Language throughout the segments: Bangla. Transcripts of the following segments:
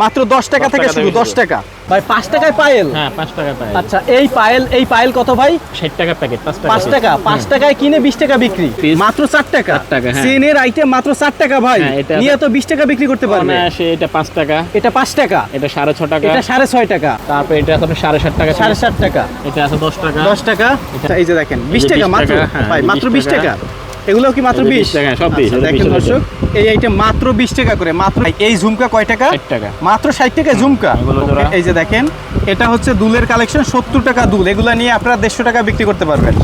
মাত্র 10 টাকা থেকে শুরু 10 টাকা। ভাই 5 টাকায় পায়েল? হ্যাঁ 5 টাকায় পায়েল। আচ্ছা এই পায়েল এই পায়েল কত ভাই? 60 টাকা প্যাকেট 5 টাকা 5 টাকা 5 হ্যাঁ। টাকায় কিনে 20 টাকা বিক্রি। মাত্র 4 টাকা। 4 টাকা হ্যাঁ। সিনের আইটেম মাত্র 4 টাকা ভাই। হ্যাঁ, নিয়ে তো 20 টাকা বিক্রি করতে পারবে। না সে এটা 5 টাকা। এটা 5 টাকা। এটা 6.5 টাকা। এটা 6.5 টাকা। তারপর এটা আছে 7.5 টাকা। 7.5 টাকা। এটা আছে 10 টাকা। 10 টাকা। এই যে দেখেন 20 টাকা মাত্র। হ্যাঁ, ভাই মাত্র 20 টাকা। এগুলো কি মাত্র বিশ? 20 টাকা, সব 20, আচ্ছা, দেখেন দর্শক এই আইটেম মাত্র বিশ টাকা করে মাত্র এই ঝুমকা কয় টাকা? 60 টাকা। মাত্র ষাট টাকা ঝুমকা। এই যে দেখেন এটা হচ্ছে দুলের কালেকশন সত্তর টাকা দুল। এগুলো নিয়ে আপনারা দেড়শো টাকা বিক্রি করতে পারবেন।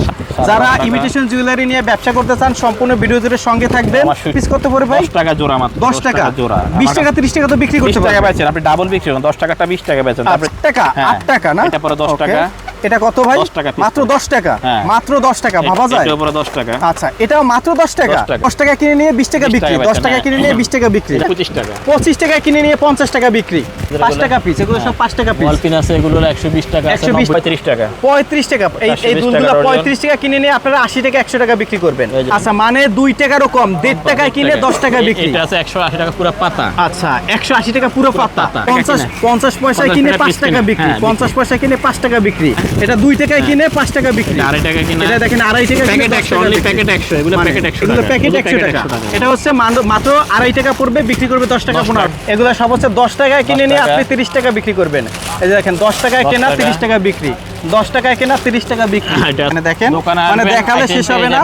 যারা ইমিটেশন জুয়েলারি নিয়ে ব্যবসা করতে চান সম্পূর্ণ ভিডিও জুড়ে সঙ্গে থাকবেন। পিস কত পড়ে ভাই? দশ টাকা জোড়া মাত্র দশ টাকা। জোড়া। বিশ টাকা তিরিশ টাকা তো বিক্রি করতে টাকা পারবেন। বেচেন আপনি ডাবল বিক্রি করেন দশ টাকাটা বিশ টাকা বেচেন তারপরে টাকা হ্যাঁ, আট টাকা না? এটা পরে 10 টাকা। এটা কত ভাই? 10 টাকা মাত্র দশ টাকা? হ্যাঁ। মাত্র দশ টাকা ভাবা যায়? দশ টাকা। আচ্ছা এটা মাত্র দশ টাকা? দশ টাকা। কিনে নিয়ে বিশ টাকা বিক্রি। দশ টাকা হ্যাঁ। কিনে নিয়ে বিশ টাকা বিক্রি। পঁচিশ টাকা। পঁচিশ টাকা কিনে নিয়ে পঞ্চাশ টাকা বিক্রি। পাঁচ টাকা পিস এগুলো সব পাঁচ টাকা পিস ওয়ালপিন আছে এগুলো একশো বিশ টাকা আছে 120 পঁয়ত্রিশ টাকা। পঁয়ত্রিশ টাকা। এই এই 120 দুলগুলো টাকা ডজন। পঁয়ত্রিশ টাকা কিনে নিয়ে আপনারা আশি টাকা একশো টাকা বিক্রি করবেন। আচ্ছা মানে দুই টাকারও কম। দেড় টাকায় কিনে দশ টাকা বিক্রি। এটা আছে একশো আশি টাকা পুরো পাতা। আচ্ছা একশো আশি টাকা পুরো পাতা। পঞ্চাশ। পঞ্চাশ পয়সায় 50 কিনে পাঁচ টাকা বিক্রি। হ্যাঁ, পঞ্চাশ পয়সা কিনে পাঁচ টাকা বিক্রি। এটা দুই টাকায় কিনে পাঁচ টাকা বিক্রি আড়াই টাকা কিনে এটা দেখেন আড়াই টাকা প্যাকেট একশো অনলি। প্যাকেট একশো এগুলো মানে প্যাকেট একশো এগুলো টাকা প্যাকেট একশো টাকা 100 টাকা। এটা হচ্ছে মাত্র আড়াই টাকা পড়বে বিক্রি করবে দশ টাকা 10 পনেরো। এগুলো সব হচ্ছে দশ টাকায় কিনে নিয়ে আপনি তিরিশ টাকা বিক্রি করবেন এই যে দেখেন দশ টাকায় কেনা। তিরিশ টাকা বিক্রি দশ টাকায় কেনা তিরিশ টাকা বিক্রি। হ্যাঁ, মানে দেখেন মানে দেখালে শেষ হবে না।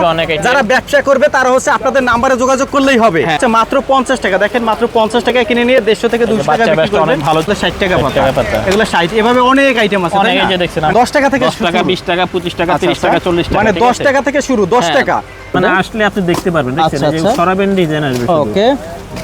যারা ব্যবসা করবে তারা হচ্ছে আপনাদের নাম্বারে যোগাযোগ করলেই হবে। হ্যাঁ। আচ্ছা, মাত্র পঞ্চাশ টাকা। দেখেন মাত্র পঞ্চাশ টাকায় কিনে নিয়ে দেড়শো থেকে দুশো টাকা বিক্রি করবেন। ভালো। ষাট টাকা পাতা। এগুলো ষাট এভাবে অনেক আইটেম আছে দশ টাকা থেকে টাকা বিশ টাকা পঁচিশ টাকা আচ্ছা, তিরিশ আচ্ছা। টাকা চল্লিশ টাকা মানে দশ টাকা থেকে শুরু দশ হ্যাঁ। টাকা। মানে আসলে আপনি দেখতে পারবেন আচ্ছা, আচ্ছা। সরাবেন ডিজাইন আসবে ওকে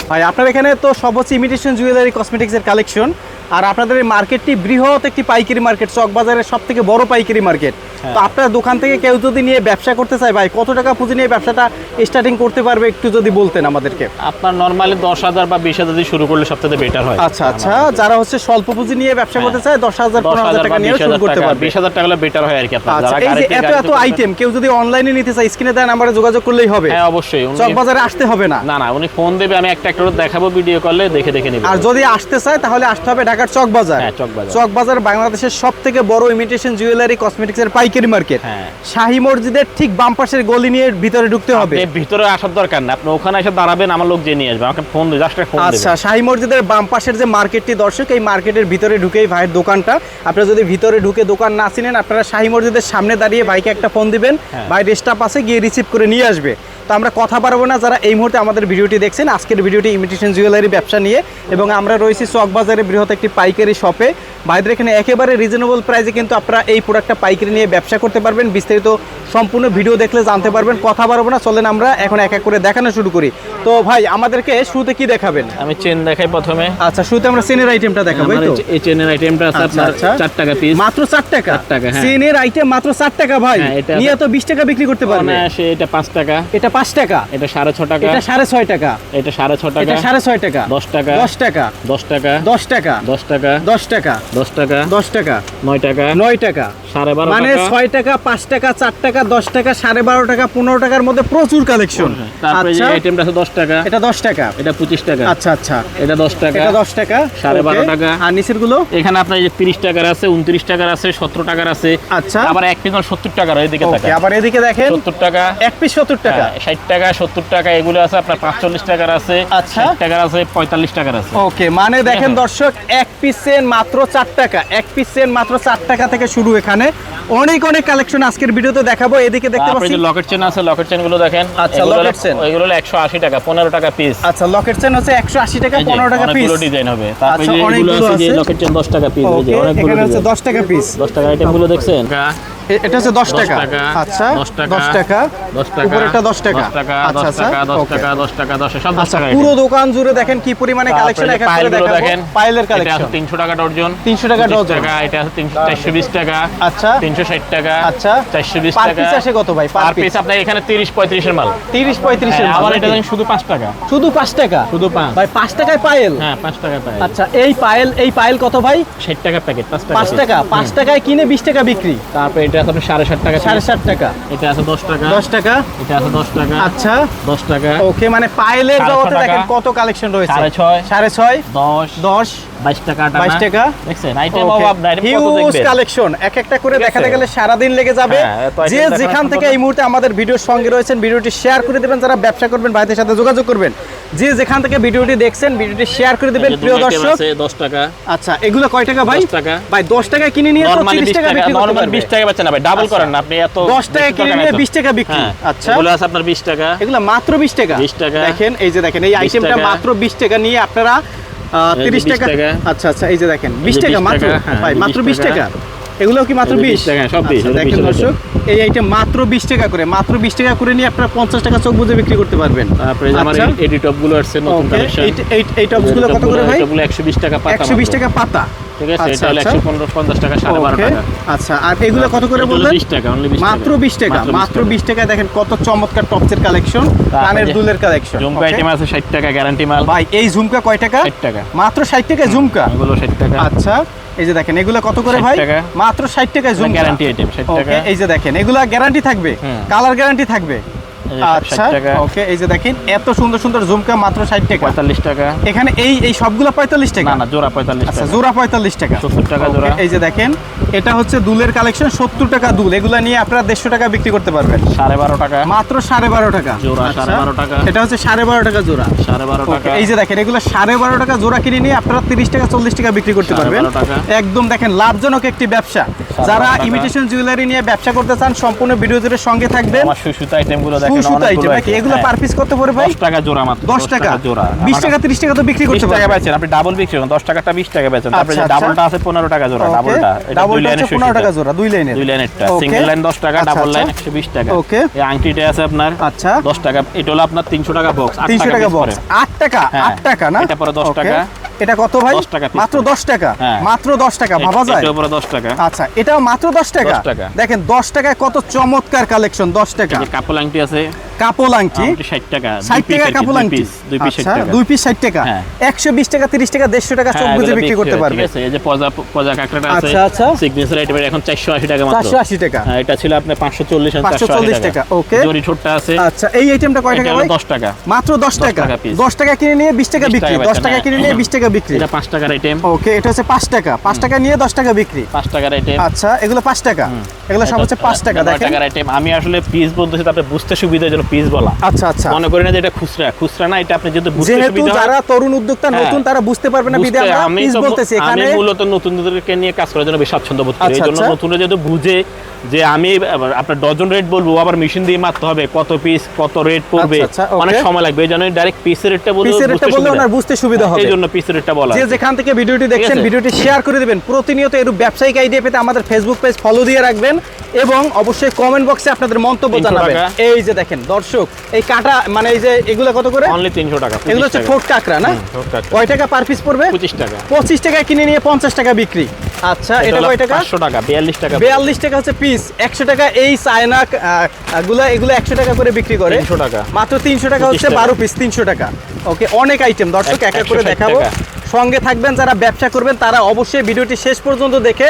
ভাই আপনার এখানে তো সব হচ্ছে ইমিটেশন জুয়েলারি কসমেটিক্স এর কালেকশন আর আপনাদের এই মার্কেটটি বৃহৎ একটি পাইকারি মার্কেট চক বাজারের সব থেকে বড় পাইকারি মার্কেট। হ্যাঁ। তো আপনার দোকান থেকে কেউ যদি নিয়ে ব্যবসা করতে চায় ভাই কত টাকা পুঁজি নিয়ে ব্যবসাটা স্টার্টিং করতে পারবে একটু যদি বলতেন আমাদেরকে? আপনার নর্মালি দশ হাজার বা বিশ হাজার দিয়ে শুরু করলে সবথেকে বেটার হয়। আচ্ছা আচ্ছা যারা হচ্ছে স্বল্প পুঁজি নিয়ে ব্যবসা হ্যাঁ। করতে চায় দশ হাজার পনেরো হাজার টাকা নিয়ে শুরু করতে পারবে। বিশ হাজার টাকা বেটার হয় আর কি আপনার। আচ্ছা এই যে এত এত আইটেম কেউ যদি অনলাইনে নিতে চায় স্ক্রিনে দেয় নাম্বারে যোগাযোগ করলেই হবে। হ্যাঁ অবশ্যই উনি- চক বাজারে আসতে হবে না। না না উনি ফোন দেবে আমি একটা একটা দেখাবো ভিডিও করলে দেখে দেখে নিবে। আর যদি আসতে চায় তাহলে আসতে হবে ঢাকার চক বাজার। হ্যাঁ, চক বাজার। বাংলাদেশের সব থেকে বড় ইমিটেশন জুয়েলারি কসমেটিক্স এর পাইকারি মার্কেট হ্যাঁ। শাহী মসজিদের ঠিক বাম পাশের গলি নিয়ে ভিতরে ঢুকতে হবে। ভিতরে আসার দরকার না। আপনি ওখানে এসে দাঁড়াবেন আমার লোক যে নিয়ে আসবে আমাকে ফোন জাস্ট ফোন আচ্ছা শাহী মসজিদের বাম পাশের যে মার্কেটটি দর্শক এই মার্কেটের ভিতরে ঢুকেই ভাইয়ের দোকানটা। আপনারা যদি ভিতরে ঢুকে দোকান না চিনেন আপনারা শাহী মসজিদের সামনে দাঁড়িয়ে ভাইকে একটা ফোন দিবেন। হ্যাঁ। ভাই রেস্টাপ আছে গিয়ে রিসিভ করে নিয়ে আসবে। তো আমরা কথা পারব না যারা এই মুহূর্তে আমাদের ভিডিওটি দেখছেন আজকের ভিডিওটি ইমিটেশন জুয়েলারি ব্যবসা নিয়ে। এবং আমরা রয়েছি চক বাজারে বৃহৎ একটি পাইকারি শপে। ভাইদের এখানে একেবারে রিজনেবল প্রাইসে কিন্তু আপনারা এই প্রোডাক্টটা পাইকারি নিয়ে ব্যবসা করতে পারবেন। বিস্তারিত সম্পূর্ণ ভিডিও দেখলে জানতে পারবেন। কথা পারব না চলেন আমরা এখন এক এক করে দেখানো শুরু করি। তো ভাই আমাদেরকে শুরুতে কি দেখাবেন? আমি চেন দেখাই প্রথমে। আচ্ছা শুরুতে আমরা চেনের আইটেমটা দেখাবো এই তো? এই- চেনের আইটেমটা আছে আচ্ছা, আপনার আচ্ছা। চার টাকা পিস মাত্র চার টাকা? চার টাকা, হ্যাঁ। চেনের আইটেম মাত্র চার টাকা ভাই? হ্যাঁ, নিয়ে তো বিশ টাকা বিক্রি করতে পারবে? অনায়াসে এটা পাঁচ টাকা। এটা পাঁচ টাকা? এটা সাড়ে ছ টাকা। এটা সাড়ে ছয় টাকা। এটা সাড়ে ছ টাকা। এটা সাড়ে ছয় টাকা। দশ টাকা। দশ টাকা। দশ টাকা। দশ টাকা। দশ টাকা। দশ টাকা। দশ টাকা। দশ টাকা। নয় টাকা। নয় টাকা। সাড়ে বারো মানে ছয় টাকা পাঁচ টাকা চার টাকা দশ টাকা সাড়ে বারো টাকা পনেরো টাকার মধ্যে প্রচুর কালেকশন তারপরে যে আইটেমটা আছে দশ টাকা। এটা দশ টাকা। এটা পঁচিশ টাকা। আচ্ছা আচ্ছা। এটা দশ টাকা। এটা দশ টাকা। সাড়ে বারো টাকা। আর নিচেরগুলো? এখানে আপনার যে তিরিশ টাকার আছে উনত্রিশ টাকার আছে সতেরো টাকার আছে। আচ্ছা। আবার এক পিস সত্তর টাকার এদিকে আবার এদিকে দেখেন। সত্তর টাকা। এক পিস সত্তর টাকা। হ্যাঁ, ষাট টাকা সত্তর টাকা এগুলো আছে আপনার পাঁচচল্লিশ টাকার আছে। আচ্ছা। টাকার আছে পঁয়তাল্লিশ টাকার আছে। ওকে মানে দেখেন হ্যাঁ। দর্শক এক পিস চেন মাত্র চার টাকা এক পিস চেন মাত্র চার টাকা থেকে শুরু এখানে। অনেক অনেক কালেকশন আজকের ভিডিওতে দেখাবো। এদিকে দেখতে পাচ্ছি লকেট চেন আছে লকেট চেনগুলো দেখেন। আচ্ছা, লকেট চেন। এগুলো হলো একশো আশি টাকা পনেরো টাকা পিস আচ্ছা লকেট চেন হচ্ছে একশো আশি টাকা পনেরো টাকা পিস ডিজাইন হবে। তারপরে আচ্ছা, এগুলো আছে যে লকেট চেন দশ টাকা পিস ওকে এখানে আছে দশ টাকা পিস দশ টাকা আইটেমগুলো দেখছেন? এটা হচ্ছে 10 টাকা। আচ্ছা 10 টাকা 10 টাকা। 10 টাকা 10 টাকা। 10 টাকা আচ্ছা, 10 টাকা আচ্ছা, 10 টাকা 10 সব 10 আচ্ছা, টাকা পুরো দোকান জুড়ে দেখেন কি পরিমাণে কালেকশন এখানে দেখেন। পাইলের কালেকশন 300 টাকা ডজন। 300 টাকা ডজন। টাকা এটা 420 টাকা। আচ্ছা। 360 টাকা আচ্ছা। 420 টাকা পার পিস আসে কত ভাই? পার পিস আপনার এখানে 30 35 এর মাল 30 35 এর আবার এটা দেন শুধু 5 টাকা। শুধু 5 টাকা? শুধু 5 ভাই 5 টাকায় পায়েল? হ্যাঁ 5 টাকায় পায়েল। আচ্ছা এই পায়েল এই পায়েল কত ভাই? 60 টাকা প্যাকেট 5 টাকা। 5 টাকা 5 টাকায় কিনে 20 টাকা বিক্রি। তারপর এটা আছে আপনার সাড়ে ষাট টাকা সাড়ে ষাট টাকা। এটা আছে দশ টাকা। দশ টাকা? এটা আছে দশ টাকা। আচ্ছা। দশ টাকা। ওকে মানে জগতে দেখেন কত কালেকশন রয়েছে। সাড়ে ছয়। সাড়ে ছয়? দশ। দশ? বাইশ টাকা বাইশ টাকা? দেখছেন? আইটেম অভাব নাই item কত হিউজ কালেকশন এক একটা করে দেখাতে গেলে সারাদিন লেগে যাবে। হ্যাঁ, যে যেখান থেকে এই মুহূর্তে আমাদের ভিডিওর সঙ্গে রয়েছেন ভিডিওটি শেয়ার করে দেবেন। যারা ব্যবসা করবেন ভাইদের সাথে যোগাযোগ করবেন যে যেখান থেকে ভিডিওটি দেখছেন ভিডিওটি শেয়ার করে দেবেন প্রিয় দর্শক আছে, দশ টাকা আচ্ছা এগুলো কয় টাকা ভাই 10 টাকা। ভাই দশ টাকা কিনে নিয়ে তো 30 বিশ টাকা বিক্রি নরমাল পারবে। বিশ টাকা পাচ্ছেন না ভাই ডাবল আচ্ছা। করেন না আপনি এত 10 টাকা কিনে নিয়ে নাই 20 টাকা বিক্রি। হ্যাঁ, আচ্ছা। এগুলো আছে আপনার বিশ টাকা এগুলো মাত্র 20 টাকা 20 টাকা। দেখেন এই যে দেখেন এই আইটেমটা। মাত্র 20 টাকা নিয়ে আপনারা আহ, এই যে 30 টাকা। আচ্ছা আচ্ছা এই যে দেখেন এই 20 টাকা মাত্র হ্যাঁ, ভাই মাত্র 20 20 টাকা এগুলো কি মাত্র এই 20 20 টাকা, সব 20, আচ্ছা, দেখেন দর্শক এই আইটেম মাত্র 20 টাকা করে মাত্র 20 টাকা করে নিয়ে আপনারা 50 টাকা চোখ বুঝে বিক্রি করতে পারবেন। তারপরে আমার। এডি টপগুলো আসছে নতুন কালেকশন এই টপসগুলো কত করে ভাই? এগুলো 120 টাকা পাতা 120 মাত্র। টাকা পাতা। আচ্ছা, আচ্ছা। 115 50 টাকা 12.5 ওকে টাকা। আর এগুলো কত করে এটা হলো বললেন 20 টাকা মাত্র 20 টাকা মাত্র 20 টাকা। দেখেন কত চমৎকার টপসের কালেকশন তারপরে কানের দুলের কালেকশন আইটেম আছে 60 টাকা গ্যারান্টি মাল। ভাই এই ঝুমকা কয় টাকা? 60 টাকা। মাত্র 60 টাকায় ঝুমকা? এগুলো 60 টাকা। আচ্ছা। এই যে দেখেন এগুলো কত করে ভাই? মাত্র 60 টাকায় জুম গ্যারান্টি আইটেম 60 টাকা। এই যে দেখেন এগুলো গ্যারান্টি থাকবে। কালার গ্যারান্টি থাকবে। আচ্ছা ওকে এই যে দেখেন এত সুন্দর সুন্দর ঝুমকা মাত্র 60 টাকা। 45 টাকা। এখানে এই এই সবগুলো 45 টাকা? না না জোড়া 45 আচ্ছা জোড়া 45 টাকা। 70 টাকা জোড়া। এই যে দেখেন এটা হচ্ছে দুলের কালেকশন 70 টাকা দুল। এগুলা নিয়ে আপনারা 150 টাকা বিক্রি করতে পারবেন। সাড়ে বারো টাকা। মাত্র সাড়ে বারো টাকা। জোড়া সাড়ে বারো টাকা। এটা হচ্ছে সাড়ে বারো টাকা জোড়া। সাড়ে বারো Okay, টাকা। এই যে দেখেন এগুলো সাড়ে বারো টাকা জোড়া কিনে নিয়ে আপনারা তিরিশ টাকা চল্লিশ টাকা বিক্রি করতে পারবেন। একদম দেখেন লাভজনক একটি ব্যবসা। যারা ইমিটেশন জুয়েলারি নিয়ে ব্যবসা করতে চান সম্পূর্ণ ভিডিও জুড়ে সঙ্গে থাকবেন। আমার সুসুতা আইটেম দেখেন। সুসুতা আইটেম নাকি? এগুলো হ্যাঁ। পার পিস কত পড়ে ভাই? 10 টাকা জোড়া মাত্র দশ টাকা? জোড়া। বিশ টাকা তিরিশ টাকা তো বিক্রি 20 করতে টাকা বেচেন আপনি ডাবল বিক্রি করেন। 10 টাকাটা 20 টাকা বেচেন তারপরে যে আচ্ছা, আচ্ছা। ডাবলটা আছে 15 টাকা জোড়া ডাবলটা এটা দুই ডাবলটা লাইনের হচ্ছে পনেরো টাকা জোড়া দুই লাইনের দুই লাইনেরটা সিঙ্গেল লাইন 10 টাকা ডাবল লাইন আচ্ছা। 120 টাকা। Okay. এই আংটিটা আছে আপনার আচ্ছা। 10 টাকা। এটা হলো আপনার 300 টাকা বক্স 8 তিনশো টাকা piece বক্স পড়ে। আট টাকা? হ্যাঁ। আট টাকা না? এটা পরে 10 টাকা। এটা কত ভাই? 10 টাকা piece মাত্র দশ টাকা। হ্যাঁ। মাত্র দশ টাকা ভাবা যায়? 10 টাকা। আচ্ছা এটাও মাত্র দশ টাকা? দেখেন দশ টাকায় কত চমৎকার কালেকশন দশ টাকা। এই কাপল আংটি আছে। কাপল আংটি। আংটি 60 টাকা ষাট টাকা কাপল আংটি। দুই পিস 60 আচ্ছা টাকা। দুই পিস ষাট টাকা। হ্যাঁ। একশো বিশ টাকা তিরিশ টাকা দেড়শো টাকা চোখ হ্যাঁ, বুঝে বিক্রি করতে পারবে। আছে। এই যে পজা পজা কাঁকড়াটা আছে আচ্ছা, আচ্ছা। সিগনেচার আইটেমের এখন 480 টাকা মাত্র। আশি টাকা। হ্যাঁ, এটা ছিল আপনার 540 আর 540 480 টাকা, okay. জরি ছোটটা আছে। আচ্ছা এই আইটেমটা কয় টাকা ভাই? 10 টাকা। মাত্র দশ টাকা। দশ কিনে নিয়ে বিশ টাকা বিক্রি। টাকা দশ বেচা, টাকা হ্যাঁ। কিনে নিয়ে বিশ টাকা বিক্রি? এটা 5 টাকার আইটেম ওকে এটা হচ্ছে পাঁচ টাকা। পাঁচ টাকা নিয়ে দশ টাকা বিক্রি। 5 টাকার আইটেম আচ্ছা এগুলো পাঁচ টাকা। এগুলো সব হচ্ছে পাঁচ টাকা দেখেন। টাকার আইটেম আমি আসলে পিস বলতেছি বুঝতে সুবিধার জন্য পিস বলা। আচ্ছা আচ্ছা। মনে করি না যে এটা খুচরা। খুচরা না এটা আপনি যেহেতু বুঝতে সুবিধা হয়, যারা তরুণ উদ্যোক্তা হ্যাঁ। নতুন তারা বুঝতে পারবে না বিদে আমরা পিস বলতেছি আমি মূলত নতুনদেরকে নিয়ে কাজ করার জন্য বেশ স্বাচ্ছন্দ্য বোধ করি। আচ্ছা, জন্য আচ্ছা। নতুনরা যেহেতু বুঝে যে আমি আপনার ডজন রেট বলব আবার মেশিন দিয়ে মারতে হবে কত পিস কত রেট পড়বে। আচ্ছা, অনেক সময় লাগবে এই জন্য ডাইরেক্ট পিসের রেটটা বলব বুঝতে সুবিধা। হবে। এই জন্য পিসের রেটটা বলা যে যেখান থেকে ভিডিওটি দেখছেন ভিডিওটি শেয়ার করে দিবেন। প্রতিনিয়ত এরূপ ব্যবসায়িক আইডিয়া পেতে আমাদের ফেসবুক পেজ ফলো দিয়ে রাখবেন এবং অবশ্যই কমেন্ট বক্সে আপনাদের মন্তব্য জানাবেন। এই যে দেখেন দর্শক এই কাটা মানে এই যে এগুলো কত করে? অনলি 300 টাকা এগুলো হচ্ছে ঠোঁট কাঁকড়া না। কয় টাকা পার পিস পড়বে? 25 টাকা। পঁচিশ টাকা কিনে নিয়ে পঞ্চাশ টাকা বিক্রি। আচ্ছা এটা কয় টাকা? 500 টাকা 42 টাকা বিয়াল্লিশ টাকা হচ্ছে পিস একশো টাকা এই চায়না গুলো এগুলো একশো টাকা করে বিক্রি করে। 300 টাকা। মাত্র তিনশো টাকা হচ্ছে টাকা। বারো পিস তিনশো টাকা। ওকে অনেক আইটেম দর্শক এক- এক করে দেখাবো। সঙ্গে থাকবেন যারা ব্যবসা করবেন তারা অবশ্যই ভিডিওটি শেষ পর্যন্ত দেখে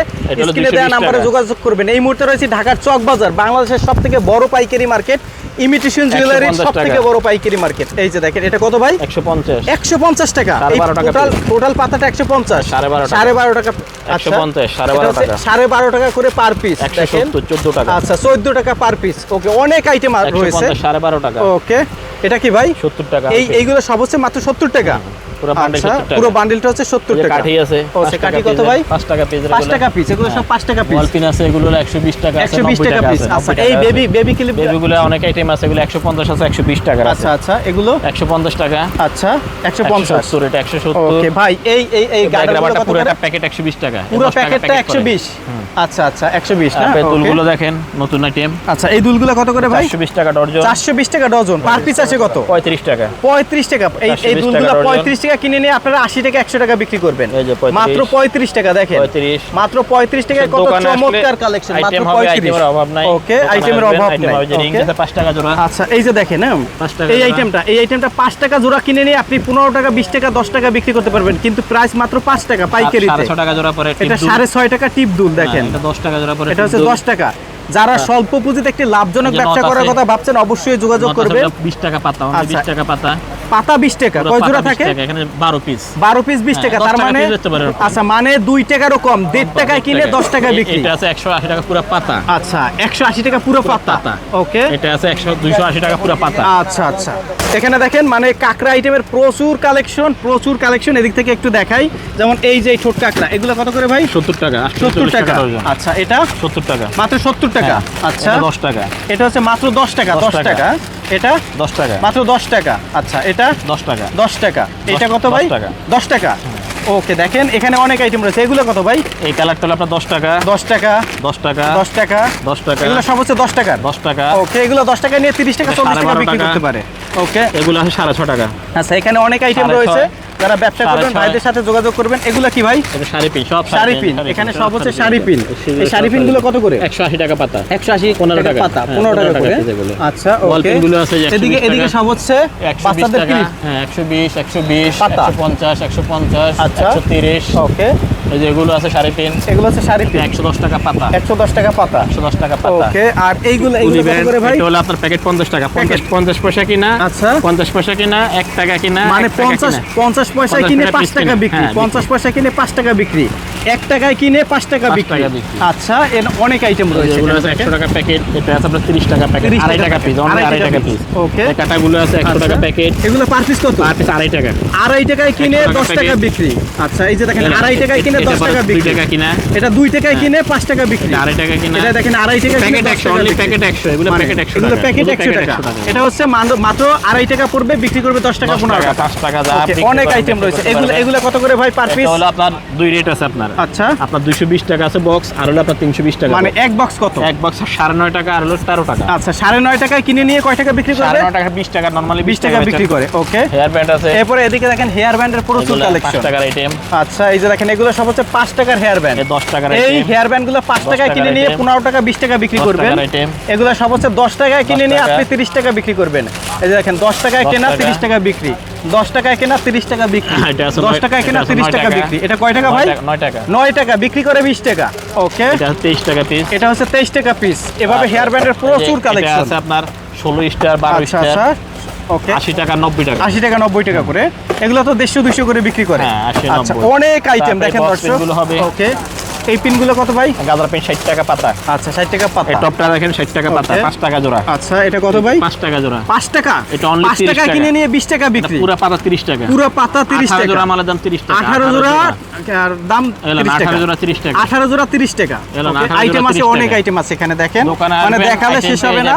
স্ক্রিনে দেওয়া নাম্বারে যোগাযোগ করবেন। এই মুহূর্তে রয়েছে ঢাকার চক বাজার বাংলাদেশের সব থেকে বড় পাইকারি মার্কেট। ইমিটেশন জুয়েলারির 150 সব থেকে বড় পাইকারি মার্কেট। এই যে দেখেন এটা কত ভাই? 150 একশো পঞ্চাশ এই বারো টাকা টোটাল টোটাল পাতাটা একশো পঞ্চাশ। সাড়ে বারো টাকা। সাড়ে বারো টাকা 150, সাড়ে বারো টাকা। সাড়ে বারো টাকা করে পার পিস 170 14 টাকা। আচ্ছা চোদ্দ টাকা পার পিস ওকে অনেক আইটেম রয়েছে। সাড়ে বারো টাকা। ওকে। এটা কি ভাই? 70 টাকা এই এইগুলো সব হচ্ছে মাত্র সত্তর টাকা। পুরো বান্ডেল আচ্ছা 70 টাকা। হচ্ছে সত্তর টাকা। কাঠি আছে কাঠি কত ভাই? 5 টাকা পিস টাকা পিস এগুলো সব টাকা পিস ওয়ালপিন আছে এগুলো হলো 120 টাকা আছে বিশ টাকা পিস আচ্ছা এই বেবি বেবি ক্লিপ বেবিগুলো অনেক আইটেম আছে এগুলো 150 আছে 120 টাকা আচ্ছা আচ্ছা এগুলো? 150 টাকা। আচ্ছা একশো পঞ্চাশ। 170 এটা 170 ওকে ভাই এই এই এই কত পুরো একটা প্যাকেট 120 টাকা পুরো প্যাকেটটা packet একশো করে। বিশ। আচ্ছা আচ্ছা বিশ না? দুলগুলো দেখেন নতুন আইটেম আচ্ছা এই দুলগুলো কত করে ভাই? 420 টাকা ডজন। চারশো বিশ টাকা ডজন পার পিস আছে কত? 35 টাকা। পঁয়ত্রিশ টাকা এই এই 420 দুলগুলো টাকা পঁয়ত্রিশ টাকা কিনে নিয়ে আপনারা আশি টাকা একশো টাকা বিক্রি করবেন। এই যে 35 মাত্র পঁয়ত্রিশ টাকা দেখেন। মাত্র পঁয়ত্রিশ টাকায় কত চমৎকার কালেকশন মাত্র পঁয়ত্রিশ। অভাব নাই। ওকে আইটেমের অভাব নাই হবে যে রিং Okay? আছে 5 টাকা জোড়া। আচ্ছা এই যে দেখেন হ্যাঁ? টাকা এই আইটেমটা এই আইটেমটা পাঁচ টাকা জোড়া কিনে নিয়ে আপনি পনেরো টাকা বিশ টাকা দশ টাকা বিক্রি করতে পারবেন কিন্তু প্রাইস মাত্র পাঁচ টাকা ছয় টাকা জোড়া পরে এটা সাড়ে ছয় টাকা টিপ দুল দেখেন। এটা 10 টাকা জোড়া পরে এটা হচ্ছে দশ টাকা। যারা স্বল্প পুঁজিতে একটি লাভজনক ব্যবসা করার কথা ভাবছেন অবশ্যই যোগাযোগ করবেন। বিশ টাকা পাতা only আচ্ছা। 20 টাকা পাতা। পাতা বিশ টাকা। পুরো কয় জোড়া 20 থাকে? এখানে বারো পিস বারো পিস বিশ হ্যাঁ, টাকা তার মানে। আচ্ছা মানে দুই টাকারও কম। দেড় টাকায় কিনে দশ টাকা বিক্রি। এটা আছে একশো আশি টাকা পুরো পাতা। আচ্ছা একশো আশি টাকা পুরো পাতা। ওকে এটা আছে একশো দুইশো আশি টাকা পুরো পাতা। আচ্ছা আচ্ছা। এখানে দেখেন মানে কাঁকড়া আইটেমের প্রচুর কালেকশন প্রচুর কালেকশন এদিক থেকে একটু দেখাই। যেমন এই যে ছোট কাঁকড়া এগুলো কত করে ভাই? সত্তর টাকা সত্তর টাকা আচ্ছা এটা? সত্তর টাকা। মাত্র সত্তর টাকা। হ্যাঁ, আচ্ছা। এটা দশ টাকা। এটা হচ্ছে মাত্র দশ টাকা 10 দশ টাকা। এটা দশ টাকা মাত্র দশ টাকা আচ্ছা এটা দশ টাকা দশ টাকা এটা কত 10 ভাই টাকা। দশ টাকা ওকে দেখেন এখানে অনেক আইটেম রয়েছে এগুলো কত ভাই এই কালারটা আপনার দশ টাকা দশ টাকা দশ টাকা দশ টাকা দশ টাকা এগুলো সব হচ্ছে দশ টাকা দশ টাকা ওকে এগুলো দশ টাকা নিয়ে তিরিশ টাকা চল্লিশ টাকা বিক্রি। করতে পারে ওকে এগুলো আছে সাড়ে ছ টাকা আচ্ছা এখানে অনেক আইটেম রয়েছে। যারা ব্যবসা করবেন ভাইদের সাথে যোগাযোগ করবেন। এগুলো কি ভাই? শাড়ি পিন সব শাড়ি পিন এখানে সব হচ্ছে শাড়ি পিন। এই শাড়ি পিনগুলো কত করে? একশো আশি টাকা পাতা। একশো আশি পনেরো টাকা টাকা। পাতা হ্যাঁ, পনেরো টাকা করে। আচ্ছা ওকে। গুলো আছে এদিকে এদিকে সব হচ্ছে একশো বিশ বাচ্চাদের ক্লিপ হ্যাঁ একশো বিশ একশো বিশ পাতা। একশো পঞ্চাশ একশো পঞ্চাশ। একশো তিরিশ। ওকে। এই যে এগুলো আছে শাড়ি পিন। এগুলো হচ্ছে শাড়ি পিন। একশো দশ টাকা পাতা। একশো দশ টাকা পাতা। একশো দশ টাকা পাতা। ওকে আর এইগুলো করে ভাই? এটা হলো আপনার প্যাকেট পঞ্চাশ টাকা। পঞ্চাশ পঞ্চাশ পয়সা কিনা আচ্ছা। পঞ্চাশ পয়সা কিনা এক টাকা কিনা মানে পঞ্চাশ পঞ্চাশ পয়সা 50 কিনে পাঁচ টাকা বিক্রি। হ্যাঁ, পঞ্চাশ পয়সা কিনে পাঁচ টাকা বিক্রি। এক টাকায় কিনে পাঁচ টাকা বিক্রি। আচ্ছা এর অনেক আইটেম রয়েছে এগুলো আছে একশো টাকা প্যাকেট এটা আছে আপনার তিরিশ টাকা প্যাকেট আড়াই টাকা পিস অনলি আড়াই টাকা পিস। এই কাটাগুলো আছে একশো আচ্ছা। টাকা প্যাকেট এগুলো পার পিস কত? পার পিস আড়াই টাকা। আড়াই টাকায় কিনে দশ টাকা বিক্রি। আচ্ছা এই যে দেখেন আড়াই টাকায় কিনে দশ টাকা বিক্রি। টাকা কিনা। এটা দুই টাকায় কিনে পাঁচ টাকা বিক্রি। আড়াই টাকা কিনা। এটা দেখেন আড়াই টাকা প্যাকেট একশো অনলি প্যাকেট একশো এগুলো মানে প্যাকেট একশো এগুলো টাকা। প্যাকেট একশো টাকা। এটা হচ্ছে মাত্র আড়াই টাকা পড়বে বিক্রি করবে দশ টাকা পনেরো টাকা, পাঁচ টাকা অনেক আইটেম রয়েছে। এগুলো এগুলো কত করে ভাই পার পিস হলো আপনার দুই রেট আছে আপনার। আচ্ছা। আপনার দুইশো বিশ টাকা আছে বক্স আর হলো আপনার তিনশো বিশ টাকা মানে এক বক্স কত? এক বক্স সাড়ে নয় টাকা আর হলো তেরো টাকা। আচ্ছা সাড়ে নয় টাকায় কিনে নিয়ে কয় টাকা বিক্রি নয় টাকা বিশ টাকা নর্মালি বিশ টাকা বিক্রি করে ওকে হেয়ার ব্যান্ড আছে। এরপরে এদিকে দেখেন হেয়ার ব্যান্ডের প্রচুর কালেকশন টাকার আইটেম আচ্ছা এই যে দেখেন এগুলো সব হচ্ছে পাঁচ টাকার হেয়ার ব্যান্ড দশ টাকার এই হেয়ার ব্যান্ডগুলো পাঁচ টাকায় কিনে নিয়ে পনেরো টাকা বিশ টাকা বিক্রি করবেন। এগুলো সব হচ্ছে দশ টাকায় কিনে নিয়ে আপনি তিরিশ টাকা বিক্রি করবেন। এই যে দেখেন দশ টাকায় কেনা তিরিশ টাকা বিক্রি। দশ টাকায় কেনা তিরিশ টাকা বিক্রি। দশ টাকায় কেনা তিরিশ টাকা। বিক্রি। এটা কয় টাকা ভাই? নয় টাকা। নয় টাকা বিক্রি করে বিশ টাকা। ওকে তেইশ টাকা পিস এটা হচ্ছে তেইশ টাকা পিস এভাবে হেয়ার ব্যান্ডের প্রচুর কালেকশন আছে আপনার ষোলো স্টার বারো আচ্ছা স্টার আচ্ছা। ওকে আশি টাকা নব্বই টাকা। আশি টাকা নব্বই টাকা করে। এগুলো তো দেড়শো দুইশো করে বিক্রি করে। হ্যাঁ, 80, আচ্ছা অনেক আইটেম দেখেন দর্শক। হবে। ওকে এই পিনগুলো কত ভাই? গাজর পেন ষাট টাকা পাতা। আচ্ছা ষাট টাকা পাতা। টপটা দেখেন ষাট টাকা পাতা পাঁচ টাকা জোড়া। আচ্ছা এটা কত ভাই? পাঁচ টাকা জোড়া। পাঁচ টাকা? এটা only পাঁচ টাকা। কিনে নিয়ে বিশ টাকা বিক্রি। পুরো পাতা তিরিশ টাকা। পুরো পাতা তিরিশ টাকা। জোড়া মালের দাম তিরিশ টাকা। আঠারো জোড়া আর দাম এলাম 30 টাকা। আঠারো জোড়া তিরিশ টাকা। আঠারো জোড়া তিরিশ টাকা। এলাম, 18 জোড়া আইটেম আছে অনেক আইটেম আছে এখানে দেখেন। মানে দেখালে শেষ হবে না।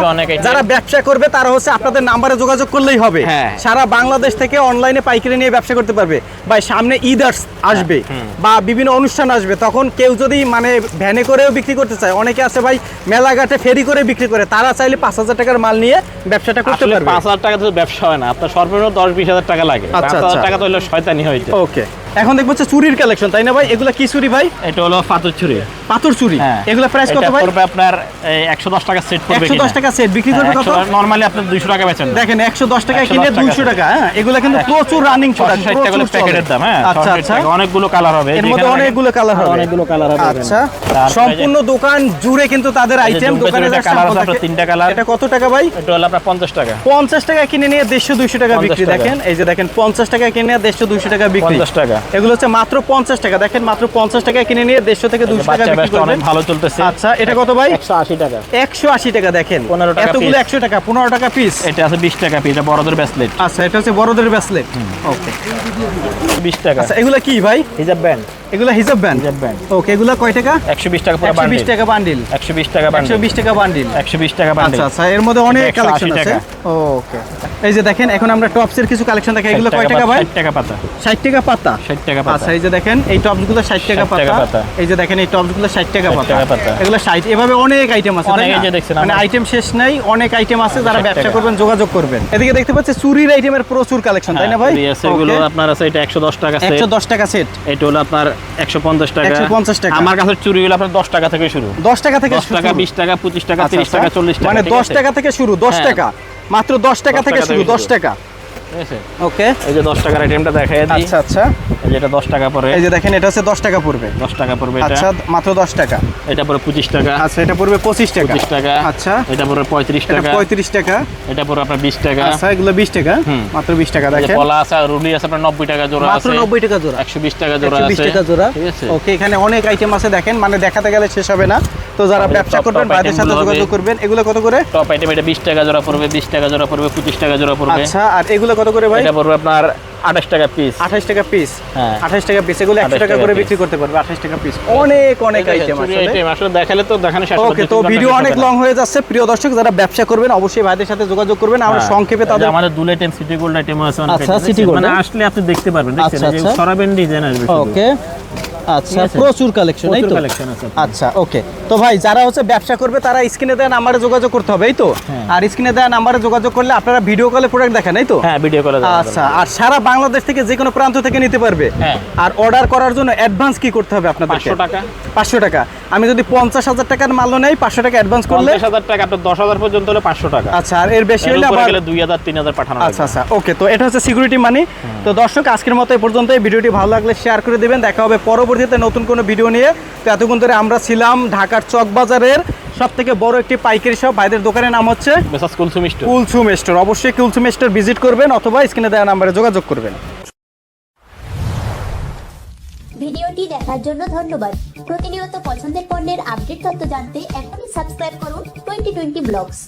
যারা ব্যবসা করবে তারা হচ্ছে আপনাদের নাম্বারে যোগাযোগ করলেই হবে। হ্যাঁ। সারা বাংলাদেশ থেকে অনলাইনে পাইকারি নিয়ে ব্যবসা করতে পারবে। ভাই সামনে ঈদ আসবে বা বিভিন্ন অনুষ্ঠান আসবে তখন কেউ যদি মানে ভ্যানে করেও বিক্রি করতে চায় অনেকে আছে ভাই মেলাঘাটে ফেরি করে বিক্রি করে তারা চাইলে পাঁচ হাজার টাকার মাল নিয়ে ব্যবসাটা করতে পারবে। পাঁচ হাজার টাকা তো ব্যবসা হয় না আপনার সর্বনিম্ন দশ বিশ হাজার টাকা লাগে। পাঁচ আচ্ছা, হাজার আচ্ছা। টাকা তো হলো শয়তানি হয়েছে ওকে এখন দেখব হচ্ছে চুরির কালেকশন তাই না ভাই? এগুলা কি চুরি ভাই? এটা হলো পাথর ছুরি পাথর চুরি। এগুলা প্রাইস কত ভাই? পড়বে আপনার একশো দশ টাকা সেট পড়বে একশো দশ টাকা সেট বিক্রি করবে কত? নর্মালি আপনার দুইশো টাকা বেচেন। দেখেন একশো দশ টাকায় 110 কিনে টাকা দুইশো set। টাকা হ্যাঁ এগুলা কিন্তু প্রচুর রানিং ছশো ষাট টাকা করে প্যাকেটের দাম হ্যাঁ আচ্ছা আচ্ছা। অনেকগুলো কালার হবে। এর মধ্যে অনেকগুলো কালার হবে। অনেকগুলো কালার হবে আচ্ছা সম্পূর্ণ দোকান জুড়ে কিন্তু তাদের আইটেম দোকানে পেছনে কালার আছে আপনার তিনটা কালার এটা কত টাকা ভাই? এটা হলো আপনার পঞ্চাশ টাকা। পঞ্চাশ টাকা কিনে নিয়ে দেড়শো দুইশো টাকা বিক্রি। দেখেন এই যে দেখেন পঞ্চাশ টাকা কিনে নিয়ে দেড়শো দুইশো টাকা বিক্রি। পঞ্চাশ টাকা। এগুলো হচ্ছে মাত্র পঞ্চাশ টাকা। দেখেন মাত্র পঞ্চাশ টাকা কিনে নিয়ে দেড়শো থেকে দুশো টাকা ভালো চলতেছে। আচ্ছা এটা কত ভাই? একশো আশি টাকা। একশো আশি টাকা দেখেন। 15 টাকা এতগুলো একশো টাকা পনেরো টাকা পিস এটা আছে বিশ টাকা পিস এটা বড়দের ব্যাসলেট আচ্ছা এটা হচ্ছে বড়দের ব্যাসলেট ওকে বিশ টাকা। আচ্ছা এগুলা কি ভাই? হিজাব ব্যান্ড। এগুলা হিসাব ব্যান্ড হিজাব ব্যান্ড ওকে এগুলা কয় টাকা? একশো বিশ টাকা পুরো বান্ডিল টাকা বান্ডিল একশো বিশ টাকা বান্ডিল বিশ টাকা বান্ডিল একশো বিশ টাকা বান্ডিল আচ্ছা আচ্ছা এর মধ্যে অনেক কালেকশন আছে। ওকে এই যে দেখেন এখন আমরা টপসের কিছু কালেকশন দেখি। এগুলো কয় টাকা ভাই? ষাট টাকা পাতা। ষাট টাকা পাতা? ষাট টাকা পাতা। আচ্ছা এই যে দেখেন এই টপসগুলো 60 টাকা পাতা। এই যে দেখেন এই টপসগুলো 60 টাকা পাতা। এগুলো ষাট এভাবে অনেক আইটেম আছে অনেক তাই না? এই যে দেখছেন মানে আইটেম শেষ নাই অনেক আইটেম আছে যারা ব্যবসা করবেন যোগাযোগ করবেন। এদিকে দেখতে পাচ্ছি চুরির আইটেমের প্রচুর কালেকশন তাই না ভাই? হ্যাঁ, এগুলো আপনার আছে এটা একশো দশ টাকা সেট একশো দশ টাকা সেট এটা হলো আপনার একশো পঞ্চাশ টাকা 150 টাকা। আমার কাছে চুরি হলো আপনার দশ টাকা থেকে শুরু দশ টাকা থেকে দশ টাকা শুরু। বিশ টাকা পঁচিশ টাকা আচ্ছা, তিরিশ আচ্ছা। টাকা চল্লিশ টাকা মানে দশ? টাকা থেকে শুরু দশ হ্যাঁ। টাকা মাত্র দশ টাকা থেকে শুরু দশ। টাকা ওকে এই যে দশ টাকার আইটেমটা দেখাই দিই। আচ্ছা আচ্ছা। এই যে এটা দশ টাকা পরে। এই যে দেখেন এটা হচ্ছে দশ টাকা পড়বে। দশ টাকা পড়বে এটা। আচ্ছা মাত্র দশ টাকা। এটা পরে পঁচিশ টাকা। আচ্ছা এটা পড়বে পঁচিশ টাকা। পঁচিশ টাকা। আচ্ছা। এটা পঁয়ত্রিশ এটা টাকা। পঁয়ত্রিশ টাকা। এটা পরে আপনার বিশ টাকা। আচ্ছা এগুলো বিশ টাকা। হুম। মাত্র বিশ টাকা এই দেখেন। কলা আছে রুলি আছে আপনার নব্বই টাকা জোড়া মাত্র আছে। নব্বই টাকা জোড়া। একশো বিশ টাকা জোড়া আছে। টাকা জোড়া। ঠিক আছে। ওকে এখানে অনেক আইটেম আছে দেখেন। মানে দেখাতে গেলে শেষ হবে না। তো যারা ব্যবসা করবেন ভাইদের সাথে যোগাযোগ করবেন এগুলো কত করে? টপ আইটেম এটা বিশ টাকা জোড়া পড়বে বিশ টাকা জোড়া পড়বে পঁচিশ টাকা জোড়া পড়বে। আচ্ছা আর এগুলো কত করে ভাই? এটা পড়বে আপনার আঠাশ টাকা পিস আঠাশ টাকা পিস হ্যাঁ। আঠাশ টাকা পিস এগুলো একশো টাকা টাকা করে বিক্রি করতে পারবে আঠাশ টাকা পিস অনেক অনেক আইটেম আইটেম আসলে দেখালে তো দেখানো শেষ ওকে তো ভিডিও অনেক লং হয়ে যাচ্ছে। প্রিয় দর্শক যারা ব্যবসা করবেন অবশ্যই ভাইদের সাথে যোগাযোগ করবেন। আমরা হ্যাঁ। সংক্ষেপে তাদের আমাদের দুল আইটেম সিটি গোল্ড আইটেম আছে আচ্ছা, দেখছেন? Gold, মানে হ্যাঁ? আসলে আপনি দেখতে পারবেন দেখছেন? আচ্ছা, যে আচ্ছা। সরাবেন ডিজাইন আসবে ওকে। আচ্ছা? প্রচুর কালেকশন এই তো? আচ্ছা ওকে তো ভাই যারা হচ্ছে ব্যবসা করবে তারা স্ক্রিনে যোগাযোগ করতে হবে এই তো? হ্যাঁ। আর স্ক্রিনে যোগাযোগ করলে আপনারা ভিডিও কলে প্রোডাক্ট দেখেন এই তো? হ্যাঁ ভিডিও কলে আচ্ছা আর সারা বাংলাদেশ থেকে যে কোনো প্রান্ত থেকে নিতে পারবে। হ্যাঁ। আর অর্ডার করার জন্য অ্যাডভান্স কি করতে হবে আপনাদের পাঁচশো টাকা। পাঁচশো টাকা। আমি যদি পঞ্চাশ হাজার টাকার মালও নেই পাঁচশো টাকা অ্যাডভান্স করলে পঞ্চাশ হাজার টাকা আপনার দশ হাজার পর্যন্ত হলে পাঁচশো টাকা। আচ্ছা আর এর বেশি হলে আবার গেলে দুই হাজার তিন হাজার পাঠানো আচ্ছা আচ্ছা ওকে তো এটা হচ্ছে সিকিউরিটি মানি তো দর্শক আজকের মতো এই পর্যন্ত এই ভিডিওটি ভালো লাগলে শেয়ার করে দিবেন। দেখা হবে পরবর্তীতে নতুন কোনো ভিডিও নিয়ে তো এতক্ষণ ধরে আমরা ছিলাম ঢাকার চক বাজারের সব থেকে বড় একটি পাইকারি শপ ভাইদের দোকানের নাম হচ্ছে কুলসুম স্টোর। অবশ্যই কুলসুম স্টোর ভিজিট করবেন অথবা স্ক্রিনে দেওয়া নাম্বারে যোগাযোগ করবেন। ভিডিওটি দেখার জন্য ধন্যবাদ। প্রতিনিয়ত পছন্দের পণ্যের আপডেট তথ্য জানতে এখনই সাবস্ক্রাইব করুন টোয়েন্টি টোয়েন্টি ব্লগস।